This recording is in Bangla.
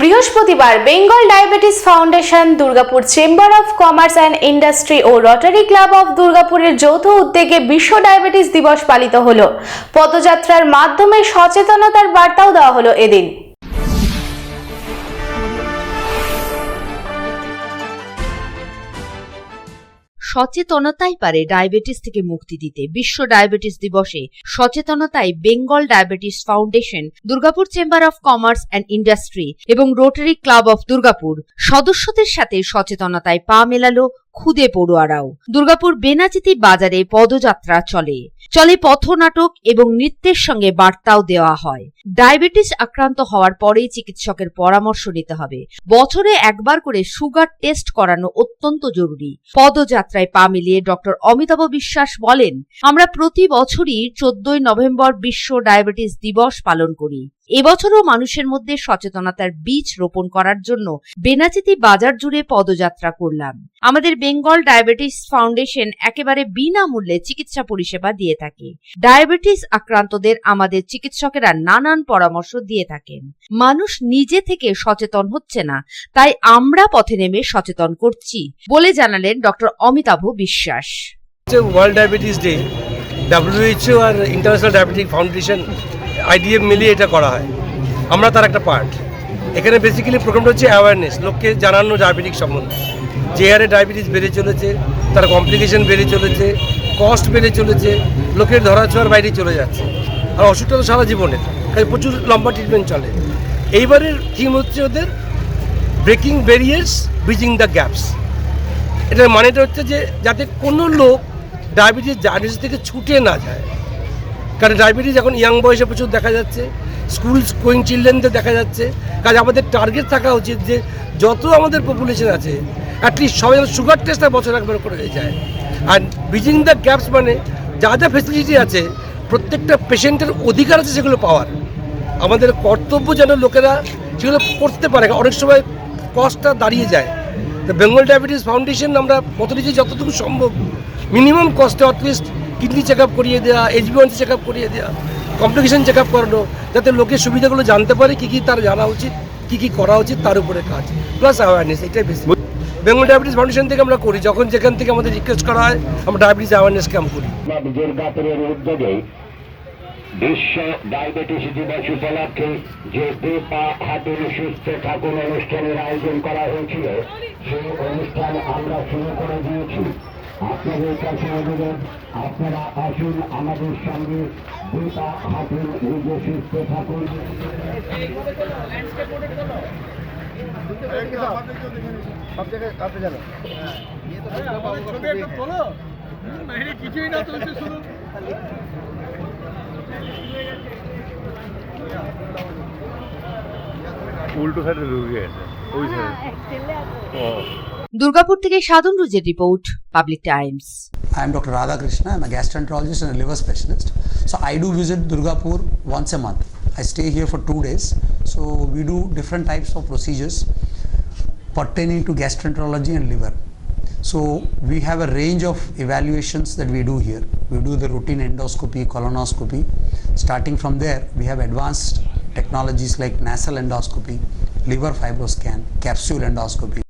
বৃহস্পতিবার Bengal diabetes foundation, Durgapur chamber of commerce and industry O rotary club of দুর্গাপুরের যৌথ উদ্যোগে বিশ্ব ডায়াবেটিস দিবস পালিত হলো। পদযাত্রার মাধ্যমে সচেতনতার বার্তাও দেওয়া হলো এদিন। সচেতনতাই পারে ডায়াবেটিস থেকে মুক্তি দিতে। বিশ্ব ডায়াবেটিস দিবসে সচেতনতায় Bengal diabetes foundation, Durgapur chamber of commerce and industry এবং রোটারি ক্লাব অফ দুর্গাপুর সদস্যদের সাথে সচেতনতায় পা মেলালো খুদে পড়ুয়ারাও। দুর্গাপুর বেনাচিতি বাজারে পদযাত্রা চলে। চলে পথনাটক এবং নৃত্যের সঙ্গে বার্তাও দেওয়া হয়। ডায়াবেটিস আক্রান্ত হওয়ার পরেই চিকিৎসকের পরামর্শ নিতে হবে। বছরে একবার করে সুগার টেস্ট করানো অত্যন্ত জরুরি। পদযাত্রায় পা মিলিয়ে ডক্টর অমিতাভ বিশ্বাস বলেন, আমরা প্রতি বছরই চোদ্দই নভেম্বর বিশ্ব ডায়াবেটিস দিবস পালন করি। এবছরও মানুষের মধ্যে সচেতনতার বীজ রোপণ করার জন্য বেনাচিতি বাজার জুড়ে পদযাত্রা করলাম। আমাদের বেঙ্গল ডায়াবেটিস ফাউন্ডেশন একেবারে বিনামূল্যে চিকিৎসা পরিষেবা দিয়ে থাকে। ডায়াবেটিস আক্রান্তদের আমাদের চিকিৎসকেরা নানান পরামর্শ দিয়ে থাকেন। মানুষ নিজে থেকে সচেতন হচ্ছে না, তাই আমরা পথে নেমে সচেতন করছি, বলে জানালেন doctor Amitabh Biswas. World diabetes day, WHO R international diabetic foundation IDF মিলিয়ে এটা করা হয়। আমরা তার একটা পার্ট এখানে বেসিক্যালি প্রোগ্রামটা হচ্ছে অ্যাওয়ারনেস লোককে জানানো ডায়াবেটিক সম্বন্ধে। যে হারে ডায়াবেটিস বেড়ে চলেছে, তার কমপ্লিকেশন বেড়ে চলেছে কস্ট বেড়ে চলেছে, লোকের ধরাছোঁয়ার বাইরে চলে যাচ্ছে। আর অসুখটা তো সারা জীবনের কাজে প্রচুর লম্বা ট্রিটমেন্ট চলে। এইবারের থিম হচ্ছে ওদের breaking barriers bridging the gaps এটার মানেটা হচ্ছে যে যাতে কোনো লোক ডায়াবেটিস ডায়াবেটিস থেকে ছুটে না যায়। কারণ ডায়াবেটিস এখন ইয়াং বয়সে প্রচুর দেখা যাচ্ছে স্কুল গোয়িং চিলড্রেনদের দেখা যাচ্ছে। কাজে আমাদের টার্গেট থাকা উচিত যে যত আমাদের পপুলেশন আছে অ্যাটলিস্ট সবাই যেন সুগার টেস্টটা বছর একবার করে হয়ে যায়। আর ব্রিজিং দ্য গ্যাপস মানে যা যা ফেসিলিটি আছে, প্রত্যেকটা পেশেন্টের অধিকার আছে সেগুলো পাওয়ার। আমাদের কর্তব্য যেন লোকেরা সেগুলো করতে পারে অনেক সময় কস্টটা দাঁড়িয়ে যায়। তো বেঙ্গল ডায়াবেটিস ফাউন্ডেশন আমরা কতটুকু যতটুকু সম্ভব মিনিমাম কস্টে অ্যাটলিস্ট কিডনি চেক করিয়ে দেওয়া এইচবিওয়ানসি চেক করিয়ে দেওয়া কমপ্লিকেশন চেক করানো, যাতে লোকের সুবিধাগুলো জানতে পারে কী কী তার জানা উচিত, কী কী করা উচিত, তার উপরে কাজ। প্লাস অ্যাওয়ারনেস এটাই বেশি বেঙ্গল ডায়াবেটিস ফাউন্ডেশন থেকে আমরা করি, যখন যেখান থেকে আমাদের রিকোয়েস্ট করা হয়, আমরা ডায়াবেটিস অ্যাওয়ারনেস ক্যাম্প করি। বিশ্ব ডায়াবেটিস দিবস উপলক্ষে যে দু পা সুস্থ অনুষ্ঠানের আয়োজন করা হয়েছিল, সেই অনুষ্ঠান আমরা শুরু করে দিয়েছি। আপনাদের কাছে অনুরোধ আপনারা আসুন আমাদের সঙ্গে পা হাঁটুন নিজে সুস্থ থাকুন। উল্টো সাইডে ঢুকে গেছে ওই সাইডে। ও। দুর্গাপুর থেকে Sadhan রুজের report public times I am Dr. Radha Krishna. I'm a gastroenterologist and a liver specialist. So I do visit Durgapur once a month. I stay here for two days. So we do different types of procedures pertaining to gastroenterology and liver. So we have a range of evaluations that we do here. We do the routine endoscopy, colonoscopy. Starting from there, we have advanced technologies like nasal endoscopy, liver fibroscan, capsule endoscopy.